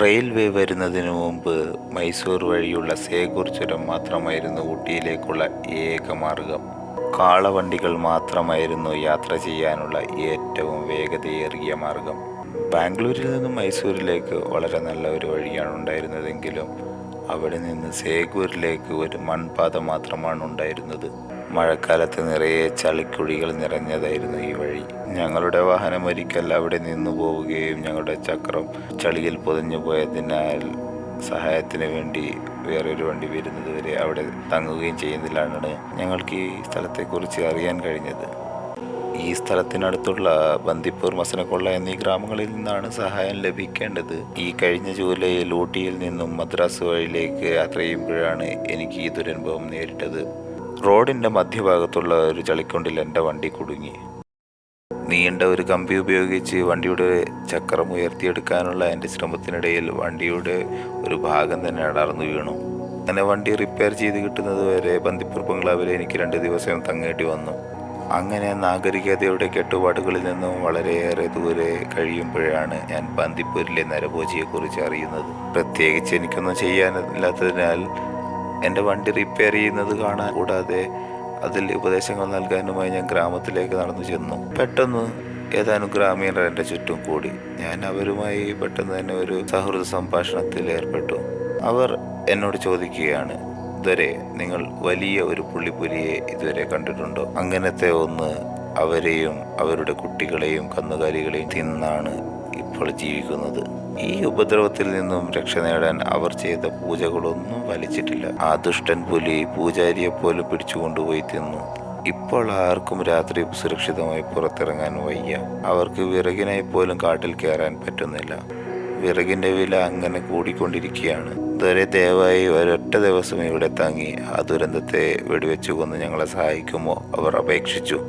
Railway വരുന്നതിന് മുമ്പ് മൈസൂർ വഴിയുള്ള സേഗൂർ ചുരം മാത്രമായിരുന്നു ഊട്ടിയിലേക്കുള്ള ഏക മാർഗം. കാളവണ്ടികൾ മാത്രമായിരുന്നു യാത്ര ചെയ്യാനുള്ള ഏറ്റവും വേഗതയേറിയ മാർഗം. ബാംഗ്ലൂരിൽ നിന്നും മൈസൂരിലേക്ക് വളരെ നല്ല ഒരു വഴിയാണ് ഉണ്ടായിരുന്നതെങ്കിലും അവിടെ നിന്ന് സേഗൂരിലേക്ക് ഒരു മൺപാത മാത്രമാണ് ഉണ്ടായിരുന്നത്. മഴക്കാലത്ത് നിറയെ ചളിക്കുഴികൾ നിറഞ്ഞതായിരുന്നു ഈ വഴി. ഞങ്ങളുടെ വാഹനം ഒരിക്കൽ അവിടെ നിന്നു പോവുകയും ഞങ്ങളുടെ ചക്രം ചളിയിൽ പൊതിഞ്ഞു പോയതിനാൽ സഹായത്തിന് വേണ്ടി വേറൊരു വണ്ടി വരുന്നത് വരെ അവിടെ തങ്ങുകയും ചെയ്യുന്നതിലാണ് ഞങ്ങൾക്ക് ഈ സ്ഥലത്തെക്കുറിച്ച് അറിയാൻ കഴിഞ്ഞത്. ഈ സ്ഥലത്തിനടുത്തുള്ള ബന്ദിപ്പൂർ മസനക്കൊള്ള എന്നീ ഗ്രാമങ്ങളിൽ നിന്നാണ് സഹായം ലഭിക്കേണ്ടത്. ഈ കഴിഞ്ഞ ജൂലൈയിൽ ഊട്ടിയിൽ നിന്നും മദ്രാസ് വഴിയിലേക്ക് യാത്ര ചെയ്യുമ്പോഴാണ് എനിക്ക് ഈ ദുരനുഭവം നേരിട്ടത്. റോഡിന്റെ മധ്യഭാഗത്തുള്ള ഒരു ചളിക്കുണ്ടിൽ എന്റെ വണ്ടി കുടുങ്ങി. നീണ്ട ഒരു കമ്പി ഉപയോഗിച്ച് വണ്ടിയുടെ ചക്രം ഉയർത്തിയെടുക്കാനുള്ള എന്റെ ശ്രമത്തിനിടയിൽ വണ്ടിയുടെ ഒരു ഭാഗം തന്നെ അടർന്നു വീണു. അങ്ങനെ വണ്ടി റിപ്പയർ ചെയ്ത് കിട്ടുന്നത് വരെ ബന്ദിപ്പൂർ ബംഗ്ലാവിൽ എനിക്ക് രണ്ട് ദിവസം തങ്ങേണ്ടി വന്നു. അങ്ങനെ നാഗരികതയുടെ കെട്ടുപാടുകളിൽ നിന്നും വളരെയേറെ ദൂരെ കഴിയുമ്പോഴാണ് ഞാൻ ബന്ദിപ്പൂരിലെ നരഭോജിയെക്കുറിച്ച് അറിയുന്നത്. പ്രത്യേകിച്ച് എനിക്കൊന്നും ചെയ്യാനില്ലാത്തതിനാൽ എന്റെ വണ്ടി റിപ്പയർ ചെയ്യുന്നത് കാണാൻ കൂടാതെ അതിൽ ഉപദേശങ്ങൾ നൽകാനുമായി ഞാൻ ഗ്രാമത്തിലേക്ക് നടന്നു ചെന്നു. പെട്ടെന്ന് ഏതാനും ഗ്രാമീണർ എന്റെ ചുറ്റും കൂടി. ഞാൻ അവരുമായി പെട്ടെന്ന് തന്നെ ഒരു സൗഹൃദ സംഭാഷണത്തിൽ ഏർപ്പെട്ടു. അവർ എന്നോട് ചോദിക്കുകയാണ് ഇതുവരെ നിങ്ങൾ വലിയ ഒരു പുള്ളിപ്പുലിയെ ഇതുവരെ കണ്ടിട്ടുണ്ടോ? അങ്ങനത്തെ ഒന്ന് അവരെയും അവരുടെ കുട്ടികളെയും കന്നുകാലികളെയും തിന്നാണ് ഇപ്പോൾ ജീവിക്കുന്നത്. ഈ ഉപദ്രവത്തിൽ നിന്നും രക്ഷ നേടാൻ അവർ ചെയ്ത പൂജകളൊന്നും വലിച്ചിട്ടില്ല ആ ദുഷ്ടൻ പുലി പൂജാരിയെ പോലും പിടിച്ചുകൊണ്ടുപോയി തിന്നു. ഇപ്പോൾ ആർക്കും രാത്രി സുരക്ഷിതമായി പുറത്തിറങ്ങാൻ വയ്യ. അവർക്ക് വിറകിനായി പോലും കാട്ടിൽ കയറാൻ പറ്റുന്നില്ല. വിറകിന്റെ വില അങ്ങനെ കൂടിക്കൊണ്ടിരിക്കുകയാണ്. ഇതുവരെ ദയവായി ഒരൊറ്റ ദിവസം ഇവിടെ തങ്ങി ആ ദുരന്തത്തെ വെടിവെച്ചു കൊന്ന് ഞങ്ങളെ സഹായിക്കുമോ? അവർ അപേക്ഷിച്ചു.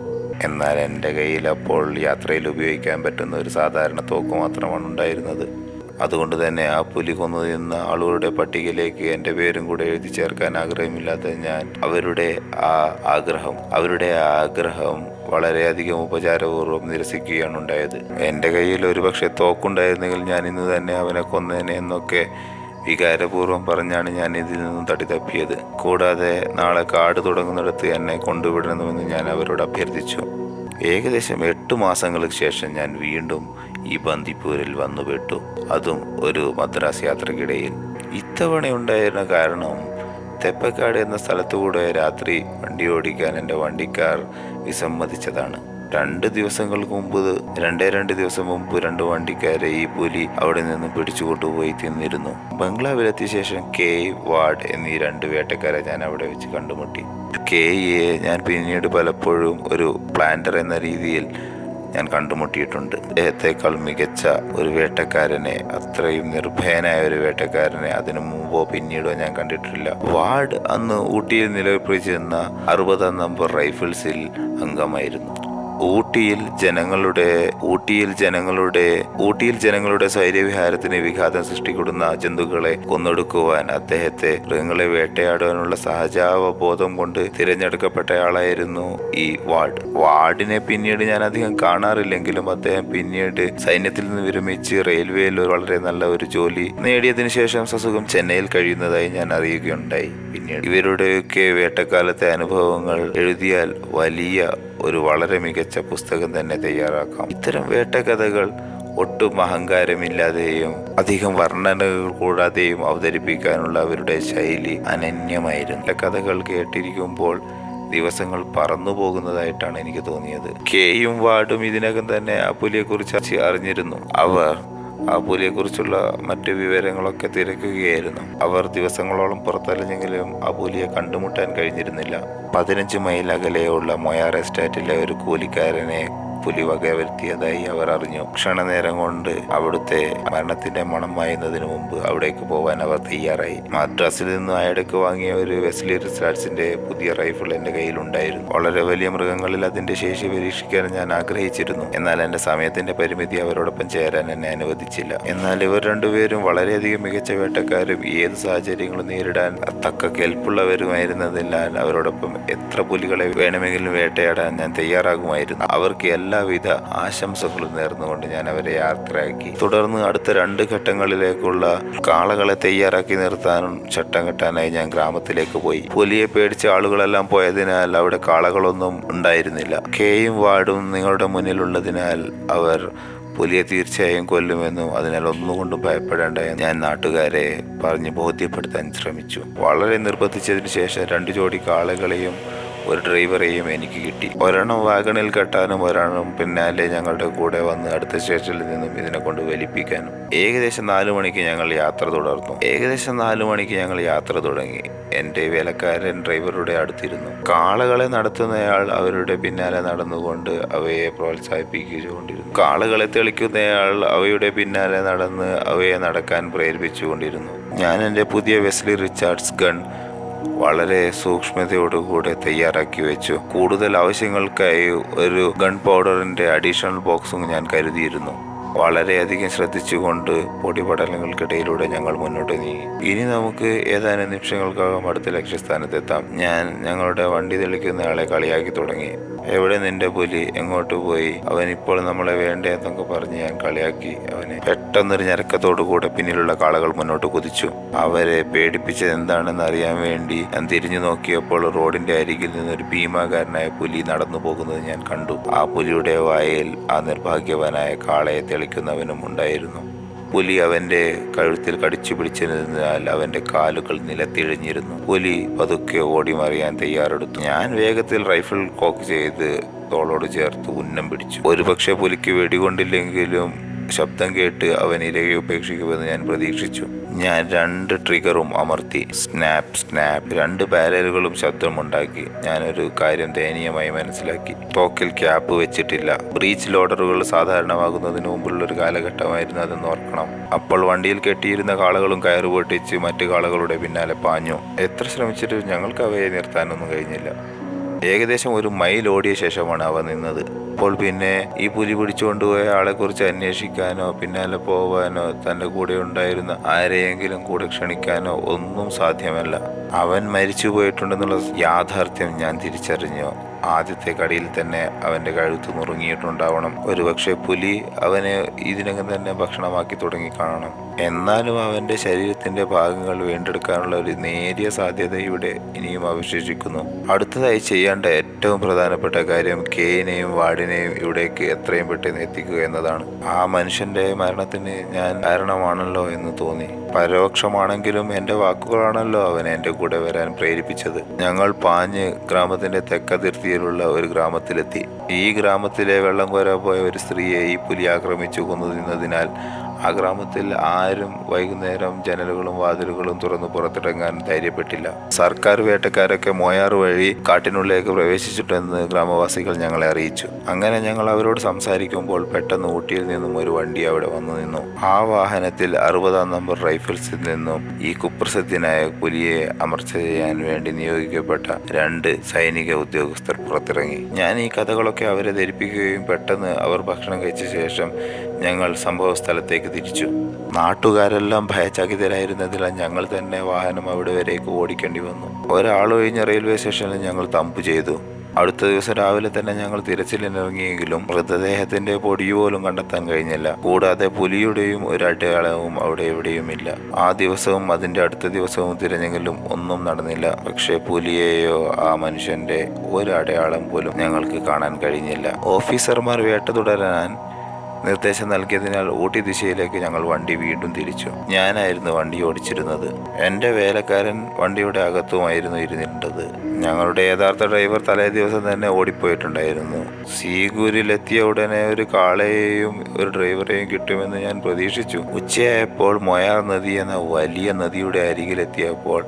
എന്നാൽ എന്റെ കയ്യിൽ അപ്പോൾ യാത്രയിൽ ഉപയോഗിക്കാൻ പറ്റുന്ന ഒരു സാധാരണ തോക്ക് മാത്രമാണ് ഉണ്ടായിരുന്നത്. അതുകൊണ്ട് തന്നെ ആ പുലി കൊന്നു നിന്ന ആളുകളുടെ പട്ടികയിലേക്ക് എന്റെ പേരും കൂടെ എഴുതി ചേർക്കാൻ ആഗ്രഹമില്ലാത്ത ഞാൻ അവരുടെ ആ ആഗ്രഹം അവരുടെ ആ ആഗ്രഹം വളരെയധികം ഉപചാരപൂർവം നിരസിക്കുകയാണ് ഉണ്ടായത്. എന്റെ കയ്യിൽ ഒരുപക്ഷെ തോക്കുണ്ടായിരുന്നെങ്കിൽ ഞാൻ ഇന്ന് തന്നെ അവനെ കൊന്നേനെ എന്നൊക്കെ വികാരപൂർവം പറഞ്ഞാണ് ഞാൻ ഇതിൽ നിന്നും തടി തപ്പിയത് കൂടാതെ നാളെ കാട് തുടങ്ങുന്നിടത്ത് എന്നെ കൊണ്ടുവിടണമെന്ന് ഞാൻ അവരോട് അഭ്യർത്ഥിച്ചു. ഏകദേശം എട്ട് മാസങ്ങൾക്ക് ശേഷം ഞാൻ വീണ്ടും ഈ ബന്ദിപ്പൂരിൽ വന്നുപെട്ടു അതും ഒരു മദ്രാസ് യാത്രക്കിടയിൽ. ഇത്തവണ ഉണ്ടായിരുന്ന കാരണം തെപ്പക്കാട് എന്ന സ്ഥലത്തുകൂടെ രാത്രി വണ്ടി ഓടിക്കാൻ എന്റെ വണ്ടിക്കാർ വിസമ്മതിച്ചതാണ്. രണ്ട് ദിവസങ്ങൾക്ക് മുമ്പ് രണ്ടേ രണ്ട് ദിവസം മുമ്പ് രണ്ട് വണ്ടിക്കാരെ ഈ പുലി അവിടെ നിന്ന് പിടിച്ചു കൊണ്ടുപോയി തിന്നിരുന്നു. ബംഗ്ലാവിലെത്തിയ ശേഷം കെ. വാർഡ് എന്നീ രണ്ട് വേട്ടക്കാരെ ഞാൻ അവിടെ വെച്ച് കണ്ടുമുട്ടി. കെ. എ. ഞാൻ പിന്നീട് പലപ്പോഴും ഒരു പ്ലാന്റർ എന്ന രീതിയിൽ ഞാൻ കണ്ടുമുട്ടിയിട്ടുണ്ട്. അദ്ദേഹത്തെക്കാൾ മികച്ച ഒരു വേട്ടക്കാരനെ അത്രയും നിർഭയനായ ഒരു വേട്ടക്കാരനെ അതിനു മുമ്പോ പിന്നീടോ ഞാൻ കണ്ടിട്ടില്ല. വാർഡ് അന്ന് ഊട്ടിയിൽ നിലവിളിച്ചിരുന്ന അറുപതാം നമ്പർ റൈഫിൾസിൽ അംഗമായിരുന്നു. ഊട്ടിയിൽ ജനങ്ങളുടെ ഊട്ടിയിൽ ജനങ്ങളുടെ ഊട്ടിയിൽ ജനങ്ങളുടെ സ്വൈര്യവിഹാരത്തിന് വിഘാതം സൃഷ്ടിക്കുന്ന ജന്തുക്കളെ കൊന്നൊടുക്കുവാൻ അദ്ദേഹത്തെ മൃഗങ്ങളെ വേട്ടയാടാനുള്ള സഹജാവബോധം കൊണ്ട് തിരഞ്ഞെടുക്കപ്പെട്ടയാളായിരുന്നു ഈ വാർഡ്. വാർഡിനെ പിന്നീട് ഞാൻ അധികം കാണാറില്ലെങ്കിലും അദ്ദേഹം പിന്നീട് സൈന്യത്തിൽ നിന്ന് വിരമിച്ച് റെയിൽവേയിൽ വളരെ നല്ല ഒരു ജോലി നേടിയതിനു ശേഷം സസുഖം ചെന്നൈയിൽ കഴിയുന്നതായി ഞാൻ അറിയുകയുണ്ടായി. പിന്നീട് ഇവരുടെയൊക്കെ വേട്ടക്കാലത്തെ അനുഭവങ്ങൾ എഴുതിയാൽ വലിയ ഒരു വളരെ മികച്ച പുസ്തകം തന്നെ തയ്യാറാക്കാം. ഇത്തരം വേട്ടകഥകൾ ഒട്ടും അഹങ്കാരമില്ലാതെയും അധികം വർണനകൾ കൂടാതെയും അവതരിപ്പിക്കാനുള്ള അവരുടെ ശൈലി അനന്യമായിരുന്നു. കഥകൾ കേട്ടിരിക്കുമ്പോൾ ദിവസങ്ങൾ പറന്നു പോകുന്നതായിട്ടാണ് എനിക്ക് തോന്നിയത്. കെയും വാർഡും ഇതിനകം തന്നെ ആ പുലിയെക്കുറിച്ച് അറിഞ്ഞിരുന്നു. അവർ ആ പുലിയെക്കുറിച്ചുള്ള മറ്റു വിവരങ്ങളൊക്കെ തിരക്കുകയായിരുന്നു. അവർ ദിവസങ്ങളോളം പുറത്തലഞ്ഞെങ്കിലും ആ പുലിയെ കണ്ടുമുട്ടാൻ കഴിഞ്ഞിരുന്നില്ല. പതിനഞ്ച് മൈൽ അകലെയുള്ള മൊയാർ എസ്റ്റേറ്റിലെ ഒരു കൂലിക്കാരനെ പുലി വകവരുത്തിയതായി അവർ അറിഞ്ഞു. ക്ഷണനേരം കൊണ്ട് അവിടുത്തെ മരണത്തിന്റെ മണം വായുന്നതിന് മുമ്പ് അവിടേക്ക് പോവാൻ അവർ തയ്യാറായി. മദ്രാസിൽ നിന്ന് അയടക്ക് വാങ്ങിയ ഒരു വെസ്ലി റിസാർട്സിന്റെ പുതിയ റൈഫിൾ എന്റെ കയ്യിലുണ്ടായിരുന്നു വളരെ വലിയ മൃഗങ്ങളിൽ അതിന്റെ ശേഷി പരീക്ഷിക്കാൻ ഞാൻ ആഗ്രഹിച്ചിരുന്നു. എന്നാൽ എന്റെ സമയത്തിന്റെ പരിമിതി അവരോടൊപ്പം ചേരാൻ എന്നെ അനുവദിച്ചില്ല. എന്നാൽ ഇവർ രണ്ടുപേരും വളരെയധികം മികച്ച വേട്ടക്കാരും ഏത് സാഹചര്യങ്ങളും നേരിടാൻ തക്ക കെൽപ്പുള്ളവരുമായിരുന്നതിനാൽ അവരോടൊപ്പം എത്ര പുലികളെ വേണമെങ്കിലും വേട്ടയാടാൻ ഞാൻ തയ്യാറാകുമായിരുന്നു. അവർക്ക് എല്ലാ എല്ലാവിധ ആശംസകളും നേർന്നുകൊണ്ട് ഞാൻ അവരെ യാത്രയാക്കി. തുടർന്ന് അടുത്ത രണ്ട് ഘട്ടങ്ങളിലേക്കുള്ള കാളകളെ തയ്യാറാക്കി നിർത്താനും ചട്ടം കെട്ടാനായി ഞാൻ ഗ്രാമത്തിലേക്ക് പോയി. പുലിയെ പേടിച്ച ആളുകളെല്ലാം പോയതിനാൽ അവിടെ കാളകളൊന്നും ഉണ്ടായിരുന്നില്ല. കേയും വാർഡും നിങ്ങളുടെ മുന്നിലുള്ളതിനാൽ അവർ പുലിയെ തീർച്ചയായും കൊല്ലുമെന്നും അതിനാൽ ഒന്നുകൊണ്ടും ഭയപ്പെടേണ്ട എന്ന് ഞാൻ നാട്ടുകാരെ പറഞ്ഞ് ബോധ്യപ്പെടുത്താൻ ശ്രമിച്ചു. വളരെ നിർബന്ധിച്ചതിന് ശേഷം രണ്ട് ജോഡി കാളകളെയും ഒരു ഡ്രൈവറെയും എനിക്ക് കിട്ടി. ഒരെണ്ണം വാഗണിൽ കെട്ടാനും ഒരെണ്ണം പിന്നാലെ ഞങ്ങളുടെ കൂടെ വന്ന് അടുത്ത സ്റ്റേഷനിൽ നിന്നും ഇതിനെ കൊണ്ട് വലിപ്പിക്കാനും. ഏകദേശം നാലു മണിക്ക് ഞങ്ങൾ യാത്ര തുടർന്നു. ഏകദേശം നാലു മണിക്ക് ഞങ്ങൾ യാത്ര തുടങ്ങി. എന്റെ വേലക്കാരൻ ഡ്രൈവറുടെ അടുത്തിരുന്നു. കാളകളെ നടത്തുന്നയാൾ അവരുടെ പിന്നാലെ നടന്നുകൊണ്ട് അവയെ പ്രോത്സാഹിപ്പിച്ചുകൊണ്ടിരുന്നു. കാളകളെ തെളിക്കുന്നയാൾ അവയുടെ പിന്നാലെ നടന്ന് അവയെ നടക്കാൻ പ്രേരിപ്പിച്ചുകൊണ്ടിരുന്നു. ഞാൻ എന്റെ പുതിയ വെസ്ലി റിച്ചാർഡ്സ് ഗൺ വളരെ സൂക്ഷ്മതയോടുകൂടെ തയ്യാറാക്കി വെച്ചു. കൂടുതൽ ആവശ്യങ്ങൾക്കായി ഒരു ഗൺ പൗഡറിന്റെ അഡീഷണൽ ബോക്സും ഞാൻ കരുതിയിരുന്നു. വളരെയധികം ശ്രദ്ധിച്ചുകൊണ്ട് പൊടിപടലങ്ങൾക്കിടയിലൂടെ ഞങ്ങൾ മുന്നോട്ട് നീങ്ങി. ഇനി നമുക്ക് ഏതാനും നിമിഷങ്ങൾക്കകം അടുത്ത ലക്ഷ്യസ്ഥാനത്തെത്താം. ഞാൻ ഞങ്ങളുടെ വണ്ടി തെളിക്കുന്നയാളെ കളിയാക്കി തുടങ്ങി. എവിടെ നിന്റെ പുലി? എങ്ങോട്ട് പോയി? അവൻ ഇപ്പോൾ നമ്മളെ വേണ്ടേ എന്നൊക്കെ പറഞ്ഞ് ഞാൻ കളിയാക്കി. അവനെ പെട്ടെന്നൊരു ഞരക്കത്തോടു കൂടെ പിന്നിലുള്ള കാളകൾ മുന്നോട്ട് കുതിച്ചു. അവരെ പേടിപ്പിച്ചത് എന്താണെന്ന് അറിയാൻ വേണ്ടി ഞാൻ തിരിഞ്ഞു നോക്കിയപ്പോൾ റോഡിന്റെ അരികിൽ നിന്നൊരു ഭീമാകാരനായ പുലി നടന്നു പോകുന്നത് ഞാൻ കണ്ടു. ആ പുലിയുടെ വായയിൽ ആ നിർഭാഗ്യവാനായ കാളയെ തെളിക്കുന്നവനും ഉണ്ടായിരുന്നു. പുലി അവന്റെ കഴുത്തിൽ കടിച്ചു പിടിച്ചിരുന്നതിനാൽ അവന്റെ കാലുകൾ നിലത്തിഴിഞ്ഞിരുന്നു. പുലി പതുക്കെ ഓടി മറിയാൻ തയ്യാറെടുത്തു. ഞാൻ വേഗത്തിൽ റൈഫിൾ കോക്ക് ചെയ്ത് തോളോട് ചേർത്ത് ഉന്നം പിടിച്ചു. ഒരുപക്ഷെ പുലിക്ക് വെടികൊണ്ടില്ലെങ്കിലും ശബ്ദം കേട്ട് അവൻ ഇരയെ ഉപേക്ഷിക്കുമെന്ന് ഞാൻ പ്രതീക്ഷിച്ചു. ഞാൻ രണ്ട് ട്രിഗറും അമർത്തി സ്നാപ്പ് സ്നാപ്പ് രണ്ട് ബാരലുകളും ശബ്ദമുണ്ടാക്കി. ഞാനൊരു കാര്യം ദയനീയമായി മനസ്സിലാക്കി. തോക്കിൽ ക്യാപ്പ് വെച്ചിട്ടില്ല. ബ്രീച്ച് ലോഡറുകൾ സാധാരണമാകുന്നതിന് മുമ്പുള്ള ഒരു കാലഘട്ടമായിരുന്നു അതെന്ന് ഓർക്കണം. അപ്പോൾ വണ്ടിയിൽ കെട്ടിയിരുന്ന കാളകളും കയറ് പൊട്ടിച്ച് മറ്റു കാളകളുടെ പിന്നാലെ പാഞ്ഞു. എത്ര ശ്രമിച്ചിട്ടും ഞങ്ങൾക്ക് അവയെ നിർത്താനൊന്നും കഴിഞ്ഞില്ല. ഏകദേശം ഒരു മൈൽ ഓടിയ ശേഷമാണ് അവ നിന്നത്. അപ്പോൾ പിന്നെ ഈ പുലി പിടിച്ചുകൊണ്ടുപോയ ആളെക്കുറിച്ച് അന്വേഷിക്കാനോ പിന്നാലെ പോവാനോ തന്റെ കൂടെ ഉണ്ടായിരുന്ന ആരെയെങ്കിലും കൂടെ ക്ഷണിക്കാനോ ഒന്നും സാധ്യമല്ല. അവൻ മരിച്ചു പോയിട്ടുണ്ടെന്നുള്ള യാഥാർത്ഥ്യം ഞാൻ തിരിച്ചറിഞ്ഞു. ആദ്യത്തെ കടിയിൽ തന്നെ അവന്റെ കഴുത്ത് മുറുങ്ങിയിട്ടുണ്ടാവണം. ഒരുപക്ഷെ പുലി അവനെ ഇതിനകം തന്നെ ഭക്ഷണമാക്കി തുടങ്ങി കാണണം എന്നാലും അവന്റെ ശരീരത്തിന്റെ ഭാഗങ്ങൾ വീണ്ടെടുക്കാനുള്ള ഒരു നേരിയ സാധ്യത ഇവിടെ ഇനിയും അവശേഷിക്കുന്നു. അടുത്തതായി ചെയ്യേണ്ട ഏറ്റവും പ്രധാനപ്പെട്ട കാര്യം കെയിനെയും വാർഡിനെയും ഇവിടേക്ക് എത്രയും പെട്ടെന്ന് എത്തിക്കുക എന്നതാണ്. ആ മനുഷ്യന്റെ മരണത്തിന് ഞാൻ കാരണമാണല്ലോ എന്ന് തോന്നി. പരോക്ഷമാണെങ്കിലും എന്റെ വാക്കുകളാണല്ലോ അവനെ എന്റെ കൂടെ വരാൻ പ്രേരിപ്പിച്ചത്. ഞങ്ങൾ പാഞ്ഞ് ഗ്രാമത്തിന്റെ തെക്കതിർത്തിയിലുള്ള ഒരു ഗ്രാമത്തിലെത്തി. ഈ ഗ്രാമത്തിലെ വെള്ളം കോരാ പോയ ഒരു സ്ത്രീയെ ഈ പുലി ആക്രമിച്ചു കൊന്നു തിന്നതിനാൽ ആ ഗ്രാമത്തിൽ ആരും വൈകുന്നേരം ജനലുകളും വാതിലുകളും തുറന്ന് പുറത്തിറങ്ങാൻ ധൈര്യപ്പെട്ടില്ല. സർക്കാർ വേട്ടക്കാരൊക്കെ മോയാർ വഴി കാട്ടിനുള്ളിലേക്ക് പ്രവേശിച്ചിട്ടെന്ന് ഗ്രാമവാസികൾ ഞങ്ങളെ അറിയിച്ചു. അങ്ങനെ ഞങ്ങൾ അവരോട് സംസാരിക്കുമ്പോൾ പെട്ടെന്ന് ഊട്ടിയിൽ നിന്നും ഒരു വണ്ടി അവിടെ വന്നു നിന്നു. ആ വാഹനത്തിൽ അറുപതാം നമ്പർ റൈഫിൾസിൽ നിന്നും ഈ കുപ്രസിദ്ധനായ പുലിയെ അമർച്ച ചെയ്യാൻ വേണ്ടി നിയോഗിക്കപ്പെട്ട രണ്ട് സൈനിക ഉദ്യോഗസ്ഥർ പുറത്തിറങ്ങി. ഞാൻ ഈ കഥകളൊക്കെ അവരെ ധരിപ്പിക്കുകയും പെട്ടെന്ന് അവർ ഭക്ഷണം കഴിച്ച ശേഷം ഞങ്ങൾ സംഭവ സ്ഥലത്തേക്ക് തിരിച്ചു. നാട്ടുകാരെല്ലാം ഭയചകിതരായിരുന്നതിനാൽ ഞങ്ങൾ തന്നെ വാഹനം അവിടെ വരേക്ക് ഓടിക്കേണ്ടി വന്നു. ഒരാൾ കഴിഞ്ഞ റെയിൽവേ സ്റ്റേഷനിൽ ഞങ്ങൾ തമ്പ് ചെയ്തു. അടുത്ത ദിവസം രാവിലെ തന്നെ ഞങ്ങൾ തിരച്ചിലിനിറങ്ങിയെങ്കിലും മൃതദേഹത്തിന്റെ പൊടി പോലും കണ്ടെത്താൻ കഴിഞ്ഞില്ല. കൂടാതെ പുലിയുടെയും ഒരു അടയാളവും അവിടെ എവിടെയുമില്ല. ആ ദിവസവും അതിന്റെ അടുത്ത ദിവസവും തിരഞ്ഞെങ്കിലും ഒന്നും നടന്നില്ല. പക്ഷേ പുലിയെയോ ആ മനുഷ്യന്റെ ഒരു അടയാളം പോലും ഞങ്ങൾക്ക് കാണാൻ കഴിഞ്ഞില്ല. ഓഫീസർമാർ വേട്ട തുടരാൻ നിർദ്ദേശം നൽകിയതിനാൽ ഊട്ടി ദിശയിലേക്ക് ഞങ്ങൾ വണ്ടി വീണ്ടും തിരിച്ചു. ഞാനായിരുന്നു വണ്ടി ഓടിച്ചിരുന്നത്. എന്റെ വേലക്കാരൻ വണ്ടിയുടെ അകത്തുമായിരുന്നു ഇരുന്നിരുന്നത്. ഞങ്ങളുടെ യഥാർത്ഥ ഡ്രൈവർ തലേ ദിവസം തന്നെ ഓടിപ്പോയിട്ടുണ്ടായിരുന്നു. സീഗൂരിലെത്തിയ ഉടനെ ഒരു കാളയെയും ഒരു ഡ്രൈവറെയും കിട്ടുമെന്ന് ഞാൻ പ്രതീക്ഷിച്ചു. ഉച്ചയായപ്പോൾ മൊയാർ നദി എന്ന വലിയ നദിയുടെ അരികിലെത്തിയപ്പോൾ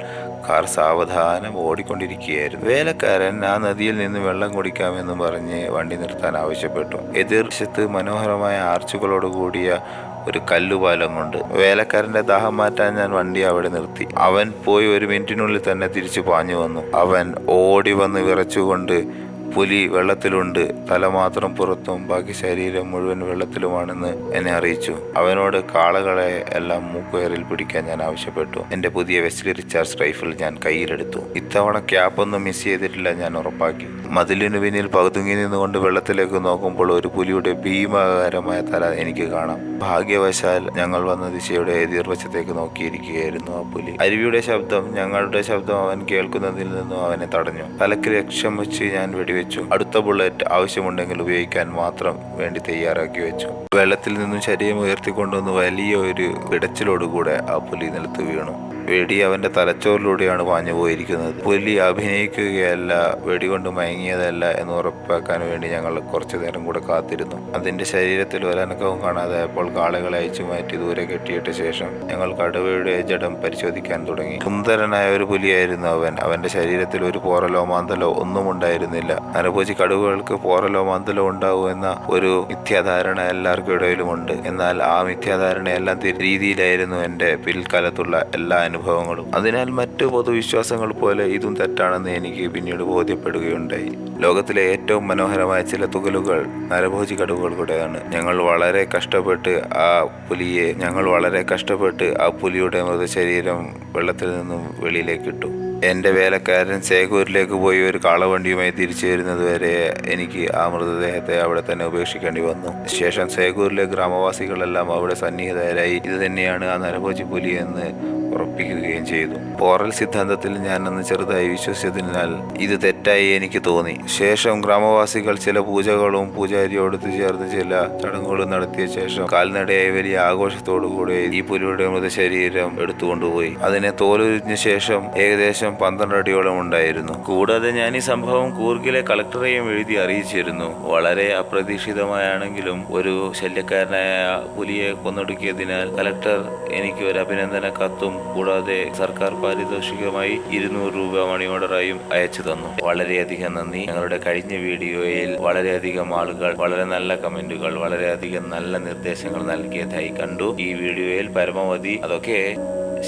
കാർ സാവധാനം ഓടിക്കൊണ്ടിരിക്കുകയായിരുന്നു. വേലക്കാരൻ ആ നദിയിൽ നിന്ന് വെള്ളം കുടിക്കാമെന്ന് പറഞ്ഞ് വണ്ടി നിർത്താൻ ആവശ്യപ്പെട്ടു. എതിർശത്ത് മനോഹരമായ ആർച്ചുകളോട് കൂടിയ ഒരു കല്ലുപാലം കൊണ്ട് വേലക്കാരന്റെ ദാഹം മാറ്റാൻ ഞാൻ വണ്ടി അവിടെ നിർത്തി. അവൻ പോയി ഒരു മിനിറ്റിനുള്ളിൽ തന്നെ തിരിച്ചു പാഞ്ഞു വന്നു. അവൻ ഓടി വന്ന് വിറച്ചുകൊണ്ട് പുലി വെള്ളത്തിലുണ്ട്. തല മാത്രം പുറത്തും ബാക്കി ശരീരം മുഴുവൻ വെള്ളത്തിലുമാണെന്ന് എന്നെ അറിയിച്ചു. അവനോട് കാളകളെ എല്ലാം മൂക്കുയറിൽ പിടിക്കാൻ ഞാൻ ആവശ്യപ്പെട്ടു. എന്റെ പുതിയ വെസ്ലി റിച്ചാർജ് റൈഫിൾ ഞാൻ കയ്യിലെടുത്തു. ഇത്തവണ ക്യാപ്പൊന്നും മിസ് ചെയ്തിട്ടില്ല ഞാൻ ഉറപ്പാക്കി. മതിലിനു പിന്നിൽ പകുതുങ്ങി നിന്നുകൊണ്ട് വെള്ളത്തിലേക്ക് നോക്കുമ്പോൾ ഒരു പുലിയുടെ ഭീമാകാരമായ തല എനിക്ക് കാണാം. ഭാഗ്യവശാൽ ഞങ്ങൾ വന്ന ദിശയുടെ എതിർവശത്തേക്ക് നോക്കിയിരിക്കുകയായിരുന്നു ആ പുലി. അരുവിയുടെ ശബ്ദം ഞങ്ങളുടെ ശബ്ദം അവൻ കേൾക്കുന്നതിൽ നിന്നും അവനെ തടഞ്ഞു. തലക്ക് ലക്ഷ്യം വെച്ച് ഞാൻ വെടിവെച്ചു. അടുത്ത ബുള്ളറ്റ് ആവശ്യമുണ്ടെങ്കിൽ ഉപയോഗിക്കാൻ മാത്രം വേണ്ടി തയ്യാറാക്കി വെച്ചു. വെള്ളത്തിൽ നിന്നും ശരീരം ഉയർത്തിക്കൊണ്ടുവന്ന് വലിയ ഒരു പിടച്ചിലോടുകൂടെ ആ പുലി നിലത്ത് വീണു. വെടി അവന്റെ തലച്ചോറിലൂടെയാണ് പാഞ്ഞു പോയിരിക്കുന്നത്. പുലി അഭിനയിക്കുകയല്ല വെടികൊണ്ട് മയങ്ങിയതല്ല എന്ന് ഉറപ്പാക്കാൻ വേണ്ടി ഞങ്ങൾ കുറച്ചു നേരം കൂടെ കാത്തിരുന്നു. അതിന്റെ ശരീരത്തിൽ ഒരനക്കവും കാണാതായപ്പോൾ കാളകളെ അയച്ചു മാറ്റി ദൂരെ കെട്ടിയിട്ട ശേഷം ഞങ്ങൾ കടുവയുടെ ജഡം പരിശോധിക്കാൻ തുടങ്ങി. സുന്ദരനായ ഒരു പുലിയായിരുന്നു അവൻ. അവന്റെ ശരീരത്തിൽ ഒരു പോറലോ മാന്തലോ ഒന്നും ഉണ്ടായിരുന്നില്ല. നരഭോജി കടുവകൾക്ക് പോറലോ മാന്തലോ ഉണ്ടാവും എന്ന ഒരു മിഥ്യാധാരണ എല്ലാവർക്കും ഇടയിലുമുണ്ട്. എന്നാൽ ആ മിഥ്യാധാരണയെല്ലാം രീതിയിലായിരുന്നു എന്റെ പിൽക്കാലത്തുള്ള എല്ലാ അനുഭവങ്ങളും. അതിനാൽ മറ്റു പൊതുവിശ്വാസങ്ങൾ പോലെ ഇതും തെറ്റാണെന്ന് എനിക്ക് പിന്നീട് ബോധ്യപ്പെടുകയുണ്ടായി. ലോകത്തിലെ ഏറ്റവും മനോഹരമായ ചില തുകലുകൾ നരഭോജി കടുവകളുടെയാണ് ഞങ്ങൾ വളരെ കഷ്ടപ്പെട്ട് ആ പുലിയെ ഞങ്ങൾ വളരെ കഷ്ടപ്പെട്ട് ആ പുലിയുടെ മൃതശരീരം വെള്ളത്തിൽ നിന്നും വെളിയിലേക്ക് ഇട്ടു. എന്റെ വേലക്കാരൻ സേകൂരിലേക്ക് പോയി ഒരു കാളവണ്ടിയുമായി തിരിച്ചു വരുന്നത് വരെ എനിക്ക് ആ മൃതദേഹത്തെ അവിടെ തന്നെ ഉപേക്ഷിക്കേണ്ടി വന്നു. ശേഷം സേകൂരിലെ ഗ്രാമവാസികളെല്ലാം അവിടെ സന്നിഹിതരായി. ഇത് തന്നെയാണ് ആ നരഭോജി പുലി എന്ന് ഉറപ്പിക്കുകയും ചെയ്തു. പോറൽ സിദ്ധാന്തത്തിൽ ഞാൻ അന്ന് ചെറുതായി വിശ്വസിച്ചതിനാൽ ഇത് തെറ്റായി എനിക്ക് തോന്നി. ശേഷം ഗ്രാമവാസികൾ ചില പൂജകളും പൂജാരിയോട് ചേർന്ന് ചില ചടങ്ങുകളും നടത്തിയ ശേഷം കാൽനടയായി വലിയ ആഘോഷത്തോടുകൂടി ഈ പുലിയുടെ മൃതശരീരം എടുത്തുകൊണ്ടുപോയി. അതിനെ തോലുരിഞ്ഞ ശേഷം ഏകദേശം പന്ത്രണ്ട് അടിയോളം ഉണ്ടായിരുന്നു. കൂടാതെ ഞാൻ ഈ സംഭവം കൂർഗിലെ കളക്ടറെയും എഴുതി അറിയിച്ചിരുന്നു. വളരെ അപ്രതീക്ഷിതമായാണെങ്കിലും ഒരു ശല്യക്കാരനായ പുലിയെ കൊന്നൊടുക്കിയതിനാൽ കലക്ടർ എനിക്ക് ഒരു അഭിനന്ദന കത്തും കൂടാതെ സർക്കാർ പാരിതോഷികമായി ഇരുന്നൂറ് രൂപ മണി ഓർഡറായും അയച്ചു തന്നു. വളരെയധികം നന്ദി. ഞങ്ങളുടെ കഴിഞ്ഞ വീഡിയോയിൽ വളരെയധികം ആളുകൾ വളരെ നല്ല കമന്റുകൾ വളരെയധികം നല്ല നിർദ്ദേശങ്ങൾ നൽകിയതായി കണ്ടു. ഈ വീഡിയോയിൽ പരമാവധി അതൊക്കെ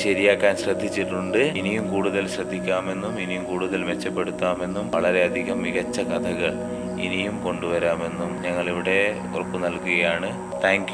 ശരിയാക്കാൻ ശ്രദ്ധിച്ചിട്ടുണ്ട്. ഇനിയും കൂടുതൽ ശ്രദ്ധിക്കാമെന്നും ഇനിയും കൂടുതൽ മെച്ചപ്പെടുത്താമെന്നും വളരെയധികം മികച്ച കഥകൾ ഇനിയും കൊണ്ടുവരാമെന്നും ഞങ്ങളിവിടെ ഉറപ്പു നൽകുകയാണ്. താങ്ക്